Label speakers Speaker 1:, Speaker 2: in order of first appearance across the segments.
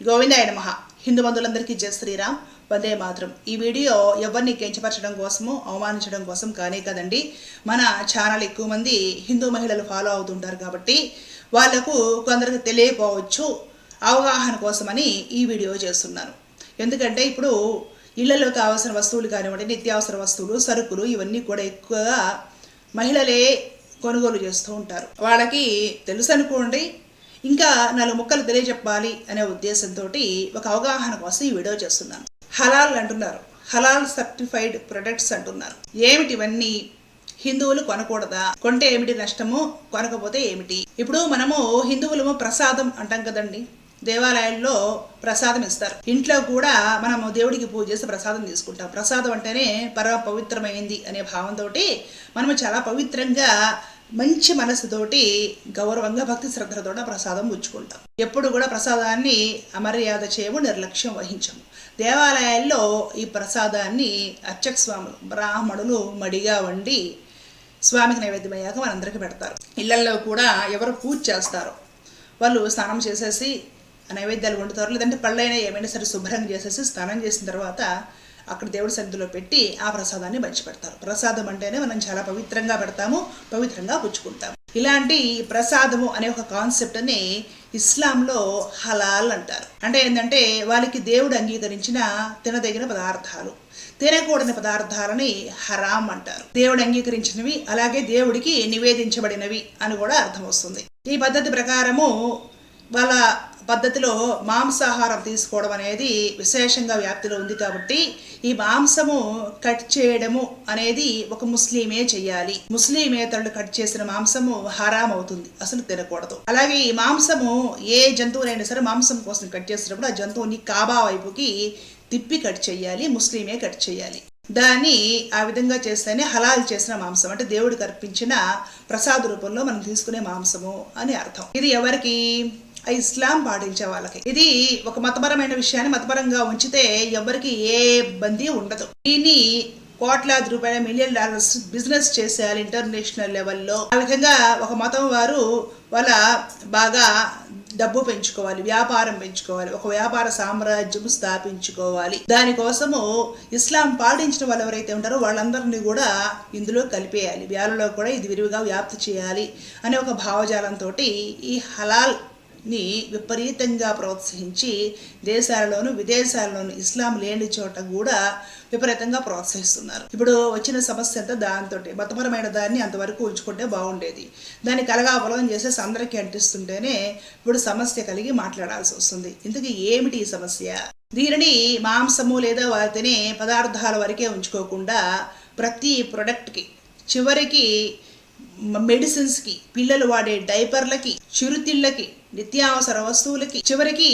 Speaker 1: గోవిందాయ నమ హిందూ బంధువులందరికీ జయ శ్రీరామ్. వందే మాత్రం. ఈ వీడియో ఎవరిని కించపరచడం కోసము అవమానించడం కోసం కానే కదండి. మన ఛానల్ ఎక్కువ మంది హిందూ మహిళలు ఫాలో అవుతుంటారు కాబట్టి వాళ్ళకు కొందరికి తెలియకపోవచ్చు అవగాహన కోసమని ఈ వీడియో చేస్తున్నాను. ఎందుకంటే ఇప్పుడు ఇళ్ళలోకి కావాల్సిన వస్తువులు కానివ్వండి నిత్యావసర వస్తువులు సరుకులు ఇవన్నీ కూడా ఎక్కువగా మహిళలే కొనుగోలు చేస్తూ ఉంటారు. వాళ్ళకి తెలుసు అనుకోండి ఇంకా నాలుగు ముక్కలు తెలియజెప్పాలి అనే ఉద్దేశంతో ఒక అవగాహన కోసం ఈ వీడియో చేస్తున్నాను. హలాల్ అంటున్నారు. హలాల్ సర్టిఫైడ్ ప్రొడక్ట్స్ అంటున్నారు. ఏమిటి ఇవన్నీ? హిందువులు కొనకూడదా? కొంటే ఏమిటి నష్టము? కొనకపోతే ఏమిటి? ఇప్పుడు మనము హిందువులము ప్రసాదం అంటాం కదండి. దేవాలయాల్లో ప్రసాదం ఇస్తారు. ఇంట్లో కూడా మనము దేవుడికి పూజ చేసి ప్రసాదం తీసుకుంటాం. ప్రసాదం అంటేనే పరమ పవిత్రమైంది అనే భావంతో మనము చాలా పవిత్రంగా మంచి మనసుతోటి గౌరవంగా భక్తి శ్రద్ధలతో ప్రసాదం పుచ్చుకుంటాం. ఎప్పుడు కూడా ప్రసాదాన్ని అమర్యాద చేయము నిర్లక్ష్యం వహించము. దేవాలయాల్లో ఈ ప్రసాదాన్ని అర్చక స్వాములు బ్రాహ్మణులు మడిగా వండి స్వామికి నైవేద్యమయ్యాక మనందరికీ పెడతారు. ఇళ్ళలో కూడా ఎవరు పూజ చేస్తారో వాళ్ళు స్నానం చేసేసి నైవేద్యాలు వండుతారు లేదంటే పళ్ళైనా ఏమైనా సరే శుభ్రంగా చేసేసి స్నానం చేసిన తర్వాత అక్కడ దేవుడి సన్నిధిలో పెట్టి ఆ ప్రసాదాన్ని పంచిపెడతారు. ప్రసాదం అంటేనే మనం చాలా పవిత్రంగా పెడతాము పవిత్రంగా పుచ్చుకుంటాము. ఇలాంటి ప్రసాదము అనే ఒక కాన్సెప్ట్ని ఇస్లాంలో హలాల్ అంటారు. అంటే ఏంటంటే వాళ్ళకి దేవుడు అంగీకరించిన తినదగిన పదార్థాలు తినకూడని పదార్థాలని హరాం అంటారు. దేవుడు అంగీకరించినవి అలాగే దేవుడికి నివేదించబడినవి అని కూడా అర్థం వస్తుంది. ఈ పద్ధతి ప్రకారము వాళ్ళ పద్ధతిలో మాంసాహారం తీసుకోవడం అనేది విశేషంగా వ్యాప్తిలో ఉంది కాబట్టి ఈ మాంసము కట్ చేయడము అనేది ఒక ముస్లిమే చెయ్యాలి. ముస్లిమేతరులు కట్ చేసిన మాంసము హరాం అవుతుంది. అసలు తినకూడదు. అలాగే ఈ మాంసము ఏ జంతువునైనా సరే మాంసం కోసం కట్ చేసినప్పుడు ఆ జంతువుని కాబా వైపుకి తిప్పి కట్ చేయాలి ముస్లిమే కట్ చేయాలి దాన్ని ఆ విధంగా చేస్తేనే హలాల్ చేసిన మాంసం అంటే దేవుడికి అర్పించిన ప్రసాద రూపంలో మనం తీసుకునే మాంసము అని అర్థం. ఇది ఎవరికి? ఇస్లాం పాటించే వాళ్ళకి. ఇది ఒక మతపరమైన విషయాన్ని మతపరంగా ఉంచితే ఎవరికి ఏ ఇబ్బంది ఉండదు. దీన్ని కోట్లాది రూపాయల మిలియన్ డాలర్స్ బిజినెస్ చేసేయాలి ఇంటర్నేషనల్ లెవెల్లో ఆ విధంగా ఒక మతం వారు వాళ్ళ బాగా డబ్బు పెంచుకోవాలి వ్యాపారం పెంచుకోవాలి ఒక వ్యాపార సామ్రాజ్యం స్థాపించుకోవాలి. దానికోసము ఇస్లాం పాటించిన వాళ్ళు ఎవరైతే ఉంటారో వాళ్ళందరినీ కూడా ఇందులో కలిపేయాలి. వ్యాలలో కూడా ఇది విరివిగా వ్యాప్తి చేయాలి అనే ఒక భావజాలంతో ఈ హలాల్ ని విపరీతంగా ప్రోత్సహించి దేశాలలోను విదేశాలలోను ఇస్లాం లేని చోట కూడా విపరీతంగా ప్రోత్సహిస్తున్నారు. ఇప్పుడు వచ్చిన సమస్య అంతా దాంతో మతపరమైన దాన్ని అంతవరకు ఉంచుకుంటే బాగుండేది. దాన్ని కలగాపలం చేసేసి అందరికీ అంటిస్తుంటేనే ఇప్పుడు సమస్య కలిగి మాట్లాడాల్సి వస్తుంది. ఇంతకీ ఏమిటి ఈ సమస్య? దీనిని మాంసము లేదా వాటిని పదార్థాల వరకే ఉంచుకోకుండా ప్రతి ప్రొడక్ట్కి చివరికి మెడిసిన్స్కి పిల్లలు వాడే డైపర్లకి చిరుతిళ్ళకి నిత్యావసర వస్తువులకి. చివరికి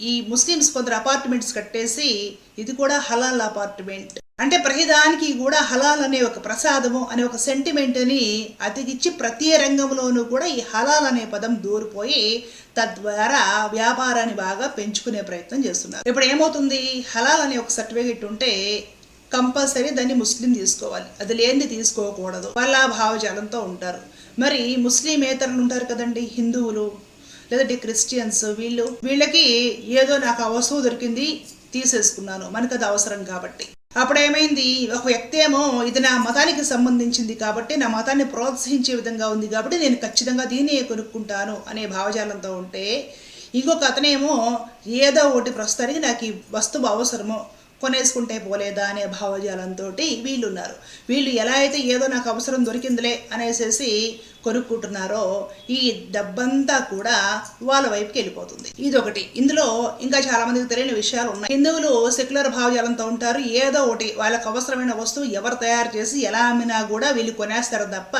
Speaker 1: ఈ ముస్లిమ్స్ కొందరు అపార్ట్మెంట్స్ కట్టేసి ఇది కూడా హలాల్ అపార్ట్మెంట్. అంటే ప్రతిదానికి కూడా హలాల్ అనే ఒక ప్రసాదము అనే ఒక సెంటిమెంట్ని అతికిచ్చి ప్రతి రంగంలోనూ కూడా ఈ హలాల్ అనే పదం దూరిపోయి తద్వారా వ్యాపారాన్ని బాగా పెంచుకునే ప్రయత్నం చేస్తున్నారు. ఇప్పుడు ఏమవుతుంది? హలాల్ అనే ఒక సర్టిఫికెట్ ఉంటే కంపల్సరీ దాన్ని ముస్లిం తీసుకోవాలి. అది లేనిది తీసుకోకూడదు. వాళ్ళ భావజాలంతో ఉంటారు. మరి ముస్లిం ఏతరులు ఉంటారు కదండి? హిందువులు. లేదంటే క్రిస్టియన్స్ వీళ్ళు వీళ్ళకి ఏదో నాకు ఆ వస్తువు దొరికింది తీసేసుకున్నాను. మనకు అది అవసరం కాబట్టి. అప్పుడు ఏమైంది? ఒక వ్యక్తి ఏమో ఇది నా మతానికి సంబంధించింది కాబట్టి నా మతాన్ని ప్రోత్సహించే విధంగా ఉంది కాబట్టి నేను ఖచ్చితంగా దీన్ని కొనుక్కుంటాను అనే భావజాలంతో ఉంటే ఇంకొక అతనేమో ఏదో ఒకటి ప్రస్తుతానికి నాకు ఈ వస్తువు అవసరమో కొనేసుకుంటే పోలేదా అనే భావజాలంతో వీళ్ళు ఉన్నారు. వీళ్ళు ఎలా అయితే ఏదో నాకు అవసరం దొరికిందిలే అనేసేసి కొనుక్కుంటున్నారో ఈ డబ్బంతా కూడా వాళ్ళ వైపుకి వెళ్ళిపోతుంది. ఇది ఒకటి ఇందులో ఇంకా చాలా మందికి తెలియని విషయాలు ఉన్నాయి. హిందువులు సెక్యులర్ భావజాలంతో ఉంటారు. ఏదో ఒకటి వాళ్ళకి అవసరమైన వస్తువు ఎవరు తయారు చేసి ఎలా అమ్మినా కూడా వీళ్ళు కొనేస్తారు తప్ప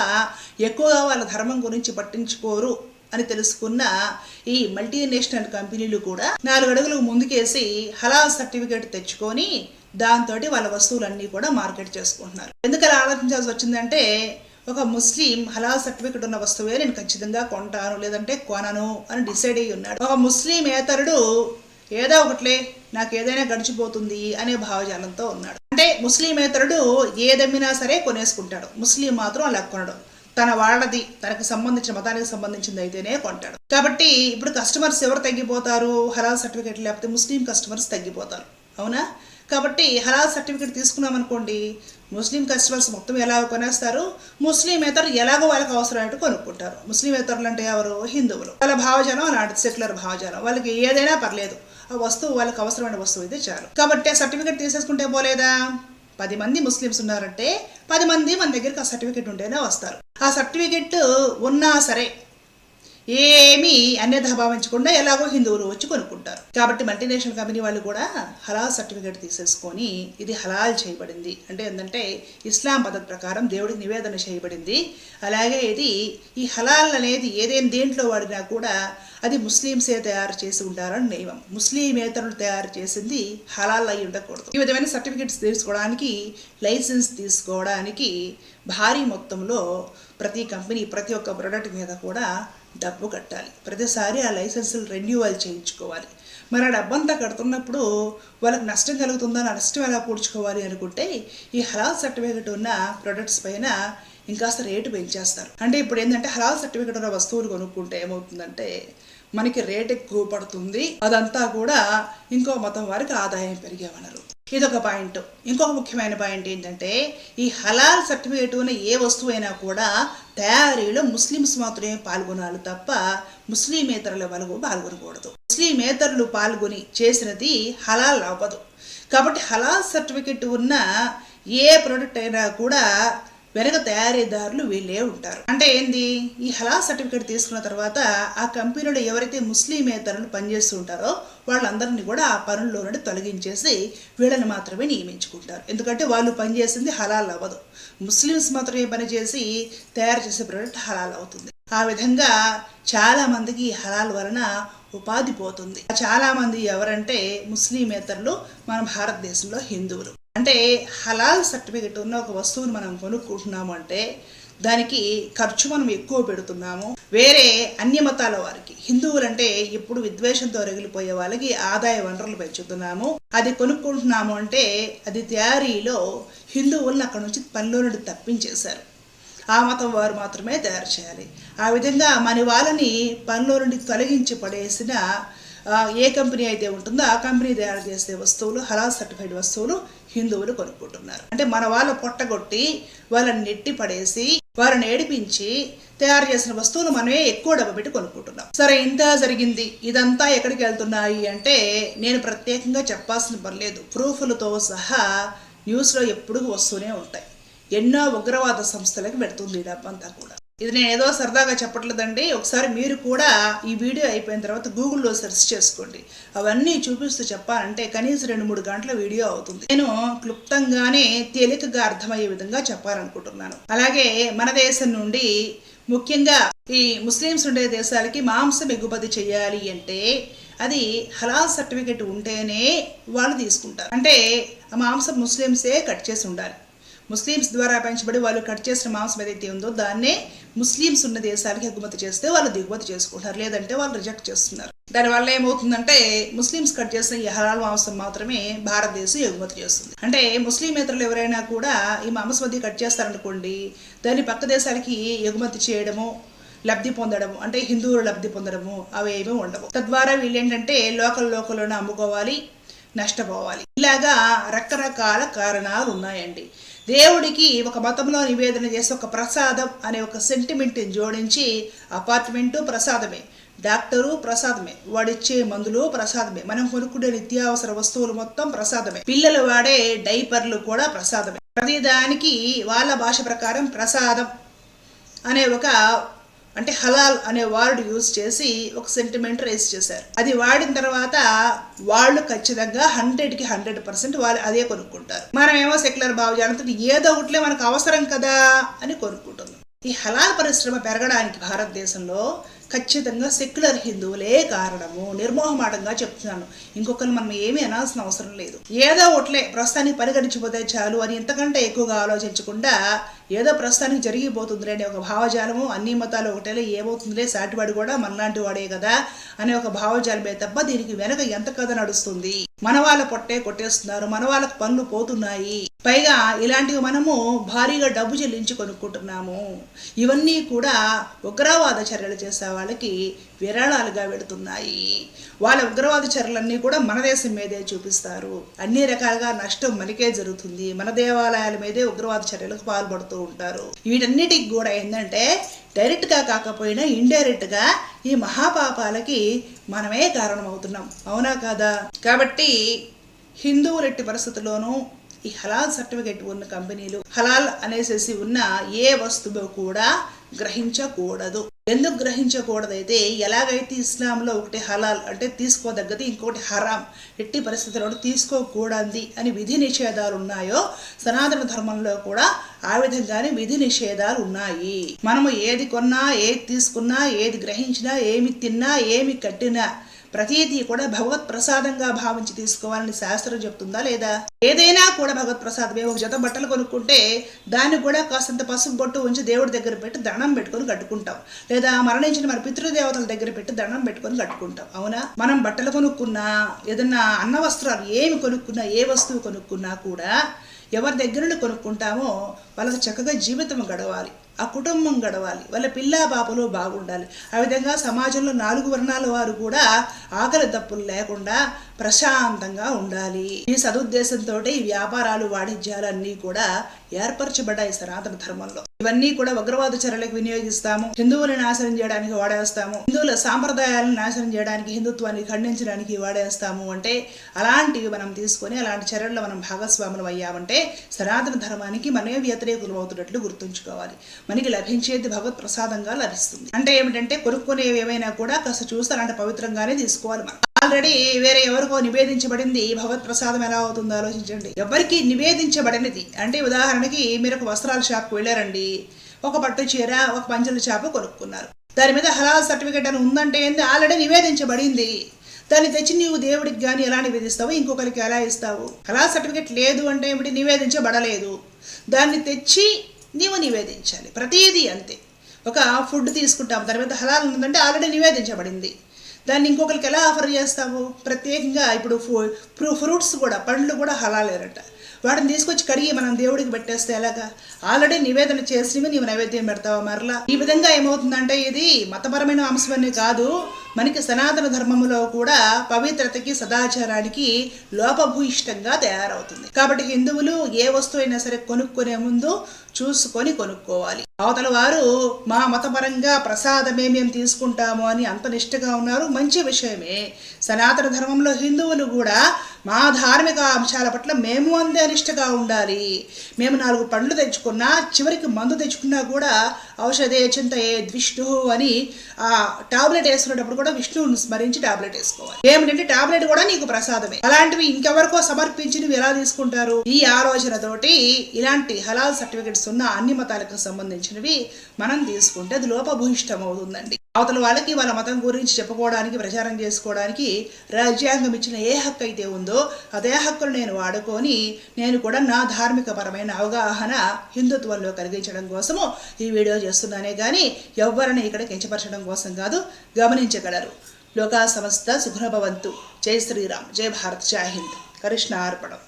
Speaker 1: ఎక్కువగా వాళ్ళ ధర్మం గురించి పట్టించుకోరు అని తెలుసుకున్న ఈ మల్టీనేషనల్ కంపెనీలు కూడా నాలుగు అడుగులు ముందుకేసి హలాల్ సర్టిఫికేట్ తెచ్చుకొని దాంతో వాళ్ళ వస్తువులన్నీ కూడా మార్కెట్ చేసుకుంటున్నారు. ఎందుకలా ఆలోచించాల్సి వచ్చిందంటే ఒక ముస్లిం హలాల్ సర్టిఫికెట్ ఉన్న వస్తువే నేను ఖచ్చితంగా కొంటాను లేదంటే కొనను అని డిసైడ్ అయ్యి ఉన్నాడు. ఒక ముస్లిం ఏతరుడు ఏదో ఒకట్లే నాకు ఏదైనా గడిచిపోతుంది అనే భావజాలంతో ఉన్నాడు. అంటే ముస్లిమేతరుడు ఏదమ్మినా సరే కొనేసుకుంటాడు. ముస్లిం మాత్రం అలా కొనడు. తన వాళ్ళది తనకు సంబంధించిన మతానికి సంబంధించింది అయితేనే కొంటాడు. కాబట్టి ఇప్పుడు కస్టమర్స్ ఎవరు తగ్గిపోతారు? హలాల్ సర్టిఫికేట్ లేకపోతే ముస్లిం కస్టమర్స్ తగ్గిపోతారు. అవునా? కాబట్టి హలాల్ సర్టిఫికేట్ తీసుకున్నాం అనుకోండి ముస్లిం కస్టమర్స్ మొత్తం ఎలాగో కొనేస్తారు ముస్లిమేతరులు ఎలాగో వాళ్ళకి అవసరమైనట్టు కొనుక్కుంటారు. ముస్లిమేతరులు అంటే ఎవరు? హిందువులు. వాళ్ళ భావజాలం అలాంటి సెక్యులర్ భావజాలం. వాళ్ళకి ఏదైనా పర్లేదు. ఆ వస్తువు వాళ్ళకి అవసరమైన వస్తువు అయితే చాలు. కాబట్టి ఆ సర్టిఫికేట్ తీసేసుకుంటే పోలేదా? పది మంది ముస్లిమ్స్ ఉన్నారంటే పది మంది మన దగ్గరికి ఆ సర్టిఫికేట్ ఉంటేనే వస్తారు. ఆ సర్టిఫికేట్ ఉన్నా సరే ఏమీ అన్యథ భావించకుండా ఎలాగో హిందువులు వచ్చి కొనుక్కుంటారు. కాబట్టి మల్టీనేషనల్ కంపెనీ వాళ్ళు కూడా హలాల్ సర్టిఫికేట్ తీసేసుకొని ఇది హలాల్ చేయబడింది. అంటే ఏంటంటే ఇస్లాం పద్ధతి ప్రకారం దేవుడికి నివేదన చేయబడింది. అలాగే ఇది ఈ హలాల్ అనేది ఏదైనా దేంట్లో వాడినా కూడా అది ముస్లింసే తయారు చేసి ఉంటారని నియమం. ముస్లిమేతరులు తయారు చేసింది హలాల్ అయి ఉండకూడదు. ఈ విధమైన సర్టిఫికేట్స్ తీసుకోవడానికి లైసెన్స్ తీసుకోవడానికి భారీ మొత్తంలో ప్రతి కంపెనీ ప్రతి ఒక్క ప్రోడక్ట్ మీద కూడా డబ్బు కట్టాలి. ప్రతిసారి ఆ లైసెన్సులు రెన్యూవల్ చేయించుకోవాలి. మరి ఆ డబ్బంతా కడుతున్నప్పుడు వాళ్ళకి నష్టం కలుగుతుందని ఆ నష్టం ఎలా పూడ్చుకోవాలి అనుకుంటే ఈ హలాల్ సర్టిఫికేట్ ఉన్న ప్రొడక్ట్స్ పైన ఇంకాస్త రేటు పెంచేస్తారు. అంటే ఇప్పుడు ఏంటంటే హలాల్ సర్టిఫికేట్ ఉన్న వస్తువులు కొనుక్కుంటే ఏమవుతుందంటే మనకి రేట్ ఎక్కువ పడుతుంది. అదంతా కూడా ఇంకో మతం వారికి ఆదాయం పెరిగే వనరు. ఇదొక పాయింట్. ఇంకొక ముఖ్యమైన పాయింట్ ఏంటంటే ఈ హలాల్ సర్టిఫికేట్ ఉన్న ఏ వస్తువు అయినా కూడా తయారీలో ముస్లిమ్స్ మాత్రమే పాల్గొనాలి తప్ప ముస్లిమేతరుల వరకు పాల్గొనకూడదు. ముస్లిమేతరులు పాల్గొని చేసినది హలాల్ అవ్వదు. కాబట్టి హలాల్ సర్టిఫికెట్ ఉన్న ఏ ప్రోడక్ట్ అయినా కూడా వెనక తయారీదారులు వీళ్ళే ఉంటారు. అంటే ఏంది? ఈ హలా సర్టిఫికేట్ తీసుకున్న తర్వాత ఆ కంపెనీలో ఎవరైతే ముస్లిమేతరులు పనిచేస్తూ ఉంటారో వాళ్ళందరినీ కూడా ఆ పనుల్లో నుండి తొలగించేసి వీళ్ళని మాత్రమే నియమించుకుంటారు. ఎందుకంటే వాళ్ళు పనిచేసింది హలాల్ అవ్వదు. ముస్లిమ్స్ మాత్రమే పనిచేసి తయారు చేసే ప్రోడక్ట్ హలాల్ అవుతుంది. ఆ విధంగా చాలా మందికి ఈ హలాల్ వలన ఉపాధి పోతుంది. చాలా మంది ఎవరంటే ముస్లిమేతరులు మన భారతదేశంలో హిందువులు. అంటే హలాల్ సర్టిఫికెట్ ఉన్న ఒక వస్తువుని మనం కొనుక్కుంటున్నాము అంటే దానికి ఖర్చు మనం ఎక్కువ పెడుతున్నాము. వేరే అన్య మతాల వారికి హిందువులంటే ఎప్పుడు విద్వేషంతో రగిలిపోయే వాళ్ళకి ఆదాయ వనరులు పెంచుతున్నాము. అది కొనుక్కుంటున్నాము అంటే అది తయారీలో హిందువులను అక్కడ నుంచి పనిలో నుండి తప్పించేశారు. ఆ మతం వారు మాత్రమే తయారు చేయాలి. ఆ విధంగా మన వాళ్ళని పనిలో నుండి తొలగించి పడేసిన ఏ కంపెనీ అయితే ఉంటుందో ఆ కంపెనీ తయారు చేసే వస్తువులు హలాల్ సర్టిఫైడ్ వస్తువులు హిందువులు కొనుక్కుంటున్నారు. అంటే మన వాళ్ళు పొట్టగొట్టి వాళ్ళని నెట్టి పడేసి వారిని ఏడిపించి తయారు చేసిన వస్తువులు మనమే ఎక్కువ డబ్బు పెట్టి కొనుక్కుంటున్నాం. సరే ఇంత జరిగింది. ఇదంతా ఎక్కడికి వెళ్తున్నాయి అంటే నేను ప్రత్యేకంగా చెప్పాల్సిన పర్లేదు ప్రూఫ్లతో సహా న్యూస్లో ఎప్పుడు వస్తూనే ఉంటాయి. ఎన్నో ఉగ్రవాద సంస్థలకు పెడుతుంది ఈ డబ్బంతా కూడా. ఇది నేను ఏదో సరదాగా చెప్పట్లేదండి. ఒకసారి మీరు కూడా ఈ వీడియో అయిపోయిన తర్వాత గూగుల్లో సెర్చ్ చేసుకోండి. అవన్నీ చూపిస్తూ చెప్పాలంటే కనీసం రెండు మూడు గంటల వీడియో అవుతుంది. నేను క్లుప్తంగానే తేలికగా అర్థమయ్యే విధంగా చెప్పాలనుకుంటున్నాను. అలాగే మన దేశం నుండి ముఖ్యంగా ఈ ముస్లిమ్స్ ఉండే దేశాలకి మాంసం ఎగుమతి చేయాలి అంటే అది హలాల్ సర్టిఫికెట్ ఉంటేనే వాళ్ళు తీసుకుంటారు. అంటే ఆ మాంసం ముస్లిమ్సే కట్ చేసి ఉండాలి. ముస్లిమ్స్ ద్వారా పెంచబడి వాళ్ళు కట్ చేసిన మాంసం ఏదైతే ఉందో దాన్నే ముస్లిమ్స్ ఉన్న దేశాలకి ఎగుమతి చేస్తే వాళ్ళు దిగుమతి చేసుకుంటారు. లేదంటే వాళ్ళు రిజెక్ట్ చేస్తున్నారు. దానివల్ల ఏమవుతుందంటే ముస్లిమ్స్ కట్ చేసిన ఈ హలాల్ మాంసం మాత్రమే భారతదేశం ఎగుమతి చేస్తుంది. అంటే ముస్లిమేతరులు ఎవరైనా కూడా ఈ మాంసం అది కట్ చేస్తారనుకోండి దాన్ని పక్క దేశాలకి ఎగుమతి చేయడము లబ్ధి పొందడము అంటే హిందువులు లబ్ధి పొందడము అవి ఏమీ ఉండవు. తద్వారా వీళ్ళు ఏంటంటే లోకల్ లోకల్లోనే అమ్ముకోవాలి నష్టపోవాలి. ఇలాగా రకరకాల కారణాలు ఉన్నాయండి దేవుడికి ఒక మతంలో నివేదన చేసి ఒక ప్రసాదం అనే ఒక సెంటిమెంట్ని జోడించి అపార్ట్మెంటు ప్రసాదమే డాక్టరు ప్రసాదమే వాడిచ్చే మందులు ప్రసాదమే మనం కొనుక్కునే నిత్యావసర వస్తువులు మొత్తం ప్రసాదమే పిల్లలు వాడే డైపర్లు కూడా ప్రసాదమే. ప్రతిదానికి వాళ్ళ భాష ప్రకారం ప్రసాదం అనే ఒక అంటే హలాల్ అనే వర్డ్ యూజ్ చేసి ఒక సెంటిమెంట్ రేస్ చేశారు. అది వాడిన తర్వాత వాళ్ళు ఖచ్చితంగా హండ్రెడ్కి హండ్రెడ్ పర్సెంట్ వాళ్ళు అదే కొనుక్కుంటారు. మనమేమో సెక్యులర్ భావజాలంతో ఏదో ఒకటిలే మనకు అవసరం కదా అని కొనుక్కుంటున్నాం. ఈ హలాల్ పరిశ్రమ పెరగడానికి భారతదేశంలో ఖచ్చితంగా సెక్యులర్ హిందువులే కారణము. నిర్మోహమాటంగా చెప్తున్నాను. ఇంకొకరు మనం ఏమీ అనాల్సిన అవసరం లేదు. ఏదో ఒకట్లే ప్రస్తుతానికి పరిగణించిపోతే చాలు అని ఇంతకంటే ఎక్కువగా ఆలోచించకుండా ఏదో ప్రస్తుతానికి జరిగిపోతుందిలే అనే ఒక భావజాలము అన్ని మతాలు ఒకటేలే ఏమవుతుందిలే సాటివాడు కూడా మనలాంటి వాడే కదా అనే ఒక భావజాలమే తప్ప దీనికి వెనక ఎంత కథ నడుస్తుంది? మన వాళ్ళ పొట్టే కొట్టేస్తున్నారు మన వాళ్ళకు పనులు పోతున్నాయి. పైగా ఇలాంటివి మనము భారీగా డబ్బు చెల్లించి కొనుక్కుంటున్నాము. ఇవన్నీ కూడా ఉగ్రవాద చర్యలు చేసే వాళ్ళకి విరాళాలుగా వెళుతున్నాయి. వాళ్ళ ఉగ్రవాద చర్యలన్నీ కూడా మన దేశం మీదే చూపిస్తారు. అన్ని రకాలుగా నష్టం మనకే జరుగుతుంది. మన దేవాలయాల మీదే ఉగ్రవాద చర్యలకు పాల్పడుతుంది పాల్పడుతూ ఉంటారు. వీటన్నిటికి కూడా ఏంటంటే డైరెక్ట్గా కాకపోయినా ఇండైరెక్ట్గా ఈ మహాపాపాలకి మనమే కారణమవుతున్నాం. అవునా కాదా? కాబట్టి హిందువులు ఎట్టి పరిస్థితుల్లోనూ ఈ హలాల్ సర్టిఫికేట్ ఉన్న కంపెనీలు హలాల్ అనేసేసి ఉన్న ఏ వస్తువు కూడా గ్రహించకూడదు. ఎందుకు గ్రహించకూడదైతే ఎలాగైతే ఇస్లాంలో ఒకటి హలాల్ అంటే తీసుకోదగ్గది ఇంకోటి హరాం ఎట్టి పరిస్థితుల్లో తీసుకోకూడది అని విధి నిషేధాలు ఉన్నాయో సనాతన ధర్మంలో కూడా ఆ విధంగానే విధి నిషేధాలు ఉన్నాయి. మనము ఏది కొన్నా ఏది తీసుకున్నా ఏది గ్రహించినా ఏమి తిన్నా ఏమి కట్టినా ప్రతిదీ కూడా భగవత్ ప్రసాదంగా భావించి తీసుకోవాలని శాస్త్రం చెప్తుందా లేదా? ఏదైనా కూడా భగవత్ ప్రసాదమే ఒక జత బట్టలు కొనుక్కుంటే దాన్ని కూడా కాస్తంత పసుపు బొట్టు ఉంచి దేవుడి దగ్గర పెట్టి దండం పెట్టుకొని కట్టుకుంటాం. లేదా మరణించిన మన పితృదేవతల దగ్గర పెట్టి దండం పెట్టుకొని కట్టుకుంటాం. అవునా? మనం బట్టలు కొనుక్కున్నా ఏదన్నా అన్న వస్త్రాలు ఏమి కొనుక్కున్నా ఏ వస్తువు కొనుక్కున్నా కూడా ఎవరి దగ్గర నుండి కొనుక్కుంటామో వాళ్ళకి చక్కగా జీవితం గడవాలి. ఆ కుటుంబం గడవాలి. వాళ్ళ పిల్ల పాపలు బాగుండాలి. ఆ విధంగా సమాజంలో నాలుగు వర్ణాల వారు కూడా ఆకలి తప్పులు లేకుండా ప్రశాంతంగా ఉండాలి. ఈ సదుద్దేశంతో ఈ వ్యాపారాలు వాణిజ్యాలు అన్నీ కూడా ఏర్పరచబడ్డాయి సనాతన ధర్మంలో. ఇవన్నీ కూడా ఉగ్రవాద చర్యలకు వినియోగిస్తాము. హిందువులను నాశనం చేయడానికి వాడేస్తాము. హిందువుల సాంప్రదాయాలను నాశనం చేయడానికి హిందుత్వాన్ని ఖండించడానికి వాడేస్తాము అంటే అలాంటివి మనం తీసుకొని అలాంటి చర్యల్లో మనం భాగస్వాములు అయ్యామంటే సనాతన ధర్మానికి మనమే వ్యతిరేకులు అవుతున్నట్లు గుర్తుంచుకోవాలి. మనకి లభించేది భగవత్ ప్రసాదంగా లభిస్తుంది. అంటే ఏమిటంటే కొనుక్కునేవి ఏమైనా కూడా కాస్త చూస్తే అలాంటి పవిత్రంగానే తీసుకోవాలి మనం. ఆల్రెడీ వేరే ఎవరికో నివేదించబడింది భగవత్ ప్రసాదం ఎలా అవుతుందో ఆలోచించండి. ఎవరికి నివేదించబడినది. అంటే ఉదాహరణకి మీరు ఒక వస్త్రాల షాప్కి వెళ్ళారండి. ఒక పట్టు చీర ఒక పంచల చేప కొనుక్కున్నారు. దాని మీద హలాల్ సర్టిఫికేట్ అని ఉందంటే ఏంది? ఆల్రెడీ నివేదించబడింది. దాన్ని తెచ్చి నీవు దేవుడికి కానీ ఎలా నివేదిస్తావు ఇంకొకరికి ఎలా ఇస్తావు? హలాల్ సర్టిఫికేట్ లేదు అంటే ఏమిటి? నివేదించబడలేదు. దాన్ని తెచ్చి నీవు నివేదించాలి. ప్రతిదీ అంతే. ఒక ఫుడ్ తీసుకుంటాం. దాని మీద హలాల్ ఉందంటే ఆల్రెడీ నివేదించబడింది. దాన్ని ఇంకొకరికి ఎలా ఆఫర్ చేస్తావు ప్రత్యేకంగా ఇప్పుడు ఫ్రూ ఫ్రూట్స్ కూడా పండ్లు కూడా హలాలేరట. వాటిని తీసుకొచ్చి కడిగి మనం దేవుడికి పెట్టేస్తే ఎలాగా? ఆల్రెడీ నివేదన చేసినవి నీవు నైవేద్యం పెడతావా మరలా? ఈ విధంగా ఏమవుతుందంటే ఇది మతపరమైన అంశమని కాదు. మనకి సనాతన ధర్మములో కూడా పవిత్రతకి సదాచారానికి లోపభూయిష్టంగా తయారవుతుంది. కాబట్టి హిందువులు ఏ వస్తువు అయినా సరే కొనుక్కునే ముందు చూసుకొని కొనుక్కోవాలి. అవతల వారు మా మతపరంగా ప్రసాదమే మేము తీసుకుంటాము అని అంత నిష్ఠగా ఉన్నారు. మంచి విషయమే. సనాతన ధర్మంలో హిందువులు కూడా మా ధార్మిక అంశాల పట్ల మేము అందే నిష్ఠగా ఉండాలి. మేము నాలుగు పండ్లు తెచ్చుకున్నా చివరికి మందు తెచ్చుకున్నా కూడా ఔషధే చింతయే ద్విష్ణు అని ఆ టాబ్లెట్ వేసుకునేటప్పుడు కూడా విష్ణువుని స్మరించి టాబ్లెట్ వేసుకోవాలి. ఏమిటంటే టాబ్లెట్ కూడా నీకు ప్రసాదమే. అలాంటివి ఇంకెవరికో సమర్పించి నువ్వు ఎలా తీసుకుంటారు? ఈ ఆలోచనతోటి ఇలాంటి హలాల్ సర్టిఫికెట్స్ ఉన్న అన్ని మతాలకు సంబంధించినవి మనం తీసుకుంటే అది లోపభూయిష్టం అవుతుందండి అవతల వాళ్ళకి వాళ్ళ మతం గురించి చెప్పుకోవడానికి ప్రచారం చేసుకోవడానికి రాజ్యాంగం ఇచ్చిన ఏ హక్కు అయితే ఉందో అదే హక్కులు నేను వాడుకొని నేను కూడా నా ధార్మిక పరమైన అవగాహన హిందుత్వంలో కలిగించడం కోసము ఈ వీడియో చేస్తున్నానే కానీ ఎవరిని ఇక్కడ కించపరచడం కోసం కాదు గమనించగలరు. లోకా సమస్త సుఖభవంతు జై శ్రీరామ్. జై భారత్. జై హింద్. కృష్ణ అర్పణం.